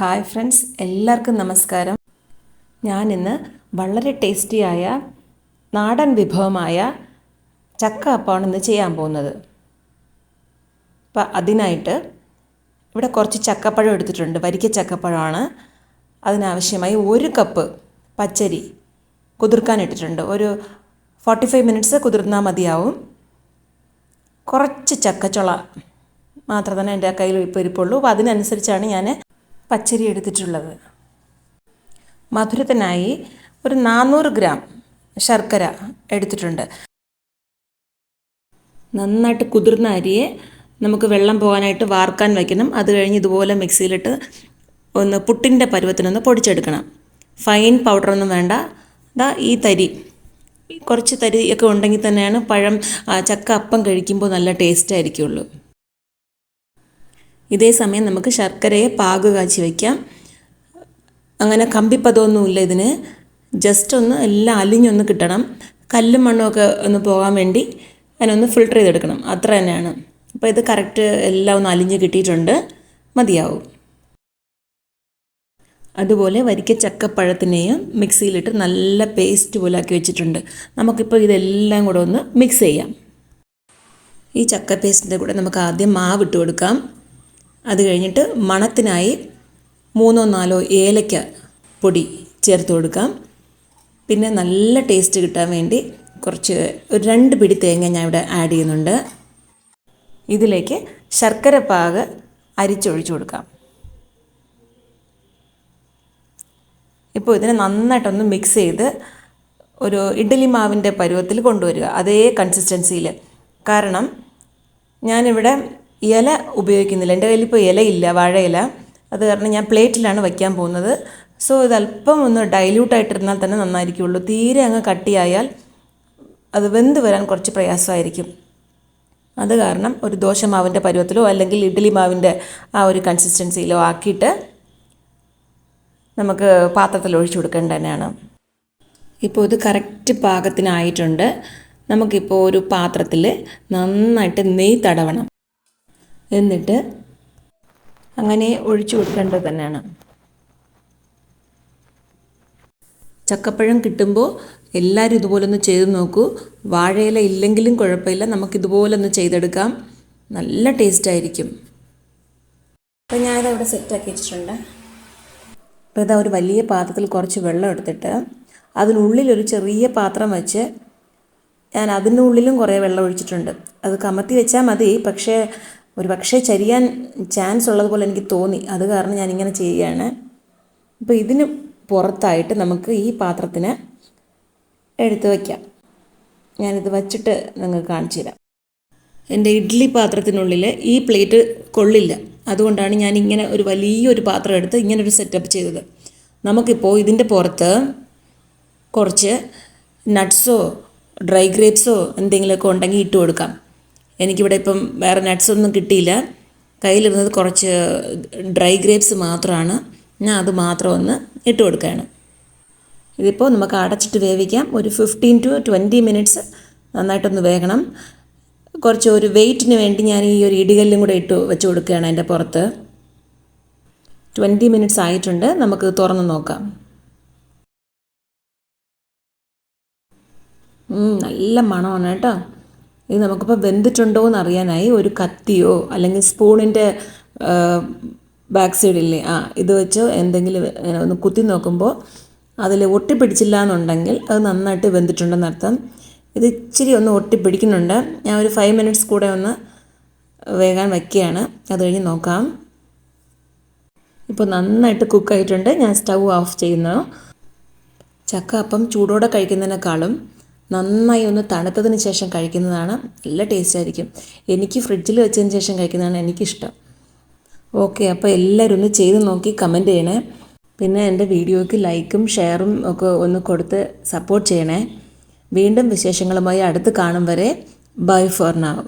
Hi friends എല്ലാവർക്കും നമസ്കാരം. ഞാനിന്ന് വളരെ ടേസ്റ്റിയായ നാടൻ വിഭവമായ ചക്ക അപ്പമാണ് ഇന്ന് ചെയ്യാൻ പോകുന്നത്. അപ്പം അതിനായിട്ട് ഇവിടെ കുറച്ച് ചക്കപ്പഴം എടുത്തിട്ടുണ്ട്. വരിക്ക ചക്കപ്പഴമാണ്. അതിനാവശ്യമായി ഒരു കപ്പ് പച്ചരി കുതിർക്കാൻ ഇട്ടിട്ടുണ്ട്. ഒരു ഫോർട്ടി ഫൈവ് മിനിറ്റ്സ് കുതിർന്നാൽ മതിയാവും. കുറച്ച് ചക്കച്ചുള മാത്രം തന്നെ എന്റെ കയ്യിൽ ഇപ്പോൾ ഇരിപ്പുള്ളൂ. അപ്പോൾ അതിനനുസരിച്ചാണ് ഞാൻ പച്ചരി എടുത്തിട്ടുള്ളത്. മധുരത്തിനായി ഒരു നാനൂറ് ഗ്രാം ശർക്കര എടുത്തിട്ടുണ്ട്. നന്നായിട്ട് കുതിർന്ന അരിയെ നമുക്ക് വെള്ളം പോകാനായിട്ട് വാർക്കാൻ വയ്ക്കണം അത് കഴിഞ്ഞ് ഇതുപോലെ മിക്സിയിലിട്ട് ഒന്ന് പുട്ടിന്റെ പരുവത്തിനൊന്ന് പൊടിച്ചെടുക്കണം. ഫൈൻ പൗഡറൊന്നും വേണ്ട. ദാ ഈ തരി. കുറച്ച് തരിയൊക്കെ ഉണ്ടെങ്കിൽ തന്നെയാണ് പഴം ചക്ക അപ്പം കഴിക്കുമ്പോൾ നല്ല ടേസ്റ്റ് ആയിരിക്കുള്ളൂ. ഇതേ സമയം നമുക്ക് ശർക്കരയെ പാക് കാച്ചി വയ്ക്കാം അങ്ങനെ കമ്പിപ്പതമൊന്നുമില്ല ഇതിന്. ജസ്റ്റ് ഒന്ന് എല്ലാം അലിഞ്ഞൊന്ന് കിട്ടണം. കല്ലും മണ്ണുമൊക്കെ ഒന്ന് പോകാൻ വേണ്ടി അതിനൊന്ന് ഫിൽട്ടർ ചെയ്തെടുക്കണം. അത്ര തന്നെയാണ്. അപ്പോൾ ഇത് കറക്റ്റ് എല്ലാം ഒന്ന് അലിഞ്ഞ് കിട്ടിയിട്ടുണ്ട്. മതിയാവും. അതുപോലെ വരിക്ക ചക്കപ്പഴത്തിനെയും മിക്സിയിലിട്ട് നല്ല പേസ്റ്റ് പോലെ ആക്കി വെച്ചിട്ടുണ്ട്. നമുക്കിപ്പോൾ ഇതെല്ലാം കൂടെ ഒന്ന് മിക്സ് ചെയ്യാം. ഈ ചക്ക പേസ്റ്റിന്റെ കൂടെ നമുക്ക് ആദ്യം മാവ് ഇട്ട് കൊടുക്കാം. അത് കഴിഞ്ഞിട്ട് മണത്തിനായി മൂന്നോ നാലോ ഏലക്ക പൊടി ചേർത്ത് കൊടുക്കാം. പിന്നെ നല്ല ടേസ്റ്റ് കിട്ടാൻ വേണ്ടി കുറച്ച് ഒരു രണ്ട് പിടി തേങ്ങ ഞാൻ ഇവിടെ ആഡ് ചെയ്യുന്നുണ്ട്. ഇതിലേക്ക് ശർക്കര പാക് അരിച്ചൊഴിച്ചു കൊടുക്കാം. ഇപ്പോൾ ഇതിനെ നന്നായിട്ടൊന്ന് മിക്സ് ചെയ്ത് ഒരു ഇഡ്ഡലി മാവിന്റെ പരുവത്തിൽ കൊണ്ടുവരിക. അതേ കൺസിസ്റ്റൻസിയിൽ കാരണം ഞാനിവിടെ ഇല ഉപയോഗിക്കുന്നില്ല. എന്റെ കയ്യിൽ ഇപ്പോൾ ഇലയില്ല വാഴയില. അത് കാരണം ഞാൻ പ്ലേറ്റിലാണ് വയ്ക്കാൻ പോകുന്നത്. സോ ഇത് അല്പം ഒന്ന് ഡൈല്യൂട്ടായിട്ടിരുന്നാൽ തന്നെ നന്നായിരിക്കുള്ളൂ. തീരെ അങ്ങ് കട്ടിയായാൽ അത് വെന്ത് വരാൻ കുറച്ച് പ്രയാസമായിരിക്കും. അത് കാരണം ഒരു ദോശ മാവിന്റെ പരുവത്തിലോ അല്ലെങ്കിൽ ഇഡ്ഡലി മാവിന്റെ ആ ഒരു കൺസിസ്റ്റൻസിയിലോ ആക്കിയിട്ട് നമുക്ക് പാത്രത്തിൽ ഒഴിച്ചു കൊടുക്കേണ്ട തന്നെയാണ്. ഇപ്പോൾ ഇത് കറക്റ്റ് പാകത്തിനായിട്ടുണ്ട്. നമുക്കിപ്പോൾ ഒരു പാത്രത്തിൽ നന്നായിട്ട് നെയ്യ് തടവണം. എന്നിട്ട് അങ്ങനെ ഒഴിച്ചു കൊടുക്കേണ്ടത് തന്നെയാണ്. ചക്കപ്പഴം കിട്ടുമ്പോൾ എല്ലാവരും ഇതുപോലൊന്ന് ചെയ്ത് നോക്കൂ. വാഴയില ഇല്ലെങ്കിലും കുഴപ്പമില്ല. നമുക്കിതുപോലൊന്ന് ചെയ്തെടുക്കാം. നല്ല ടേസ്റ്റ് ആയിരിക്കും. അപ്പോൾ ഞാനിതവിടെ സെറ്റാക്കി വെച്ചിട്ടുണ്ട്. അപ്പോൾ ഇതാ ഒരു വലിയ പാത്രത്തിൽ കുറച്ച് വെള്ളം എടുത്തിട്ട് അതിനുള്ളിൽ ഒരു ചെറിയ പാത്രം വെച്ച് ഞാൻ അതിനുള്ളിലും കുറേ വെള്ളം ഒഴിച്ചിട്ടുണ്ട്. അത് കമത്തി വെച്ചാൽ മതി. പക്ഷേ ഒരു പക്ഷേ ചരിയാൻ ചാൻസ് ഉള്ളതുപോലെ എനിക്ക് തോന്നി. അത് കാരണം ഞാനിങ്ങനെ ചെയ്യുകയാണ്. അപ്പോൾ ഇതിന് പുറത്തായിട്ട് നമുക്ക് ഈ പാത്രത്തിന് എടുത്ത് വയ്ക്കാം ഞാനിത് വച്ചിട്ട് നിങ്ങൾക്ക് കാണിച്ചു തരാം. എന്റെ ഇഡ്ഡലി പാത്രത്തിനുള്ളിൽ ഈ പ്ലേറ്റ് കൊള്ളില്ല. അതുകൊണ്ടാണ് ഞാൻ ഇങ്ങനെ ഒരു വലിയൊരു പാത്രം എടുത്ത് ഇങ്ങനെ ഒരു സെറ്റപ്പ് ചെയ്തത്. നമുക്കിപ്പോൾ ഇതിന്റെ പുറത്ത് കുറച്ച് നട്ട്സോ ഡ്രൈ ഗ്രേപ്സോ എന്തെങ്കിലുമൊക്കെ ഉണ്ടെങ്കിൽ ഇട്ട് കൊടുക്കാം. എനിക്കിവിടെ ഇപ്പം വേറെ നട്ട്സ് ഒന്നും കിട്ടിയില്ല. കയ്യിലിരുന്നത് കുറച്ച് ഡ്രൈ ഗ്രേപ്സ് മാത്രമാണ് ഞാൻ അത് മാത്രം ഒന്ന് ഇട്ട് കൊടുക്കുകയാണ്. ഇതിപ്പോൾ നമുക്ക് അടച്ചിട്ട് വേവിക്കാം. ഒരു ഫിഫ്റ്റീൻ ടു ട്വന്റി മിനിറ്റ്സ് നന്നായിട്ടൊന്ന് വേകണം. കുറച്ച് ഒരു വെയിറ്റിന് വേണ്ടി ഞാൻ ഈ ഒരു ഇടികല്ലും കൂടെ ഇട്ട് വെച്ച് കൊടുക്കുകയാണ് അതിന്റെ പുറത്ത്. ട്വന്റി മിനിറ്റ്സ് ആയിട്ടുണ്ട്. നമുക്ക് തുറന്ന് നോക്കാം. നല്ല മണമാണ് കേട്ടോ. ഇത് നമുക്കിപ്പോൾ വെന്തിട്ടുണ്ടോ എന്ന് അറിയാനായി ഒരു കത്തിയോ അല്ലെങ്കിൽ സ്പൂണിന്റെ ബാക്ക് സൈഡില്ലേ ആ ഇത് വെച്ച് എന്തെങ്കിലും ഒന്ന് കുത്തി നോക്കുമ്പോൾ അതിൽ ഒട്ടിപ്പിടിച്ചില്ല എന്നുണ്ടെങ്കിൽ അത് നന്നായിട്ട് വെന്തിട്ടുണ്ടെന്ന് അർത്ഥം. ഇത് ഇച്ചിരി ഒന്ന് ഒട്ടിപ്പിടിക്കുന്നുണ്ട്. ഞാൻ ഒരു ഫൈവ് മിനിറ്റ്സ് കൂടെ ഒന്ന് വേകാൻ വയ്ക്കുകയാണ് അത് കഴിഞ്ഞ് നോക്കാം. ഇപ്പോൾ നന്നായിട്ട് കുക്കായിട്ടുണ്ട് ഞാൻ സ്റ്റൗ ഓഫ് ചെയ്യുന്നു. ചക്ക അപ്പം ചൂടോടെ കഴിക്കുന്നതിനേക്കാളും നന്നായി ഒന്ന് തണുത്തതിന് ശേഷം കഴിക്കുന്നതാണ് നല്ല ടേസ്റ്റ് ആയിരിക്കും. എനിക്ക് ഫ്രിഡ്ജിൽ വെച്ചതിന് ശേഷം കഴിക്കുന്നതാണ് എനിക്കിഷ്ടം. ഓക്കെ അപ്പോൾ എല്ലാവരും ഒന്ന് ചെയ്ത് നോക്കി കമന്റ് ചെയ്യണേ. പിന്നെ എന്റെ വീഡിയോയ്ക്ക് ലൈക്കും ഷെയറും ഒക്കെ ഒന്ന് കൊടുത്ത് സപ്പോർട്ട് ചെയ്യണേ. വീണ്ടും വിശേഷങ്ങളുമായി അടുത്ത് കാണും വരെ. ബൈ ഫോർ നാവ്